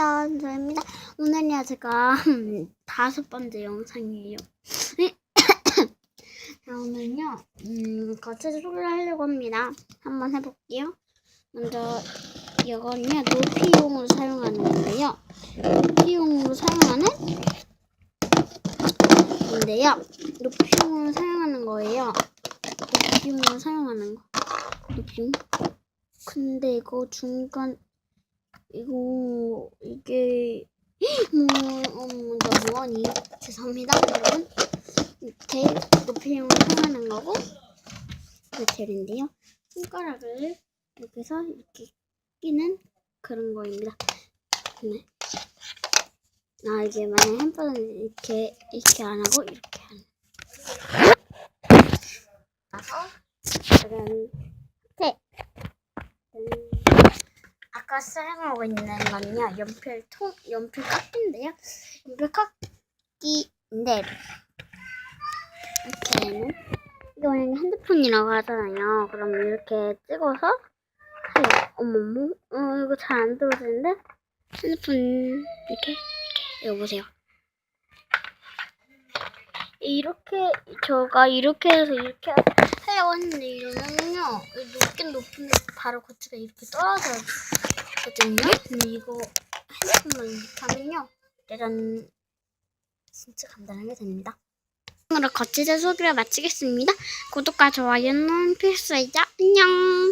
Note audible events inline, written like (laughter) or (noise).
안녕하세요, 저입니다. 오늘이야 제가 (laughs) 다섯 번째 영상이에요. (coughs) 자, 오늘요, 음, 거치대 소리를 하려고 합니다. 한번 해볼게요. 먼저 이거는요, 높이용으로 사용하는 건데요. 높이용으로 사용하는 건데요. 높이용으로 사용하는 거예요. 높이용으로 사용하는 거. 높이용. 근데 이거 중간 이거 이게 뭐 음, 나 뭐하니? 죄송합니다, 여러분. 이렇게 높이용을 사용하는 거고 메텔인데요. 손가락을 이렇게 해서 이렇게 끼는 그런 거입니다. 네. 아 이게 만약 한 번은 이렇게 이렇게 안 하고 이렇게 하는. 그럼 셋. 음, 아까 사용하고 있는 건요 연필 통 연필 깎기인데요. 연필 깎기인데 이렇게는 이거 만약에 핸드폰이라고 하잖아요. 그럼 이렇게 찍어서 어머머 어 이거 잘 안 들어지는데? 핸드폰 이렇게 이거 보세요. 이렇게 저가 이렇게 해서 이렇게 했는데 이러면요. 높긴 높은데 바로 고추가 이렇게 떨어져 거든요. 근데 이거 핸드폰만 이렇게 하면요. 짜잔 진짜 간단하게 됩니다. 오늘 거치대 소비를 마치겠습니다. 구독과 좋아요는 필수이자 안녕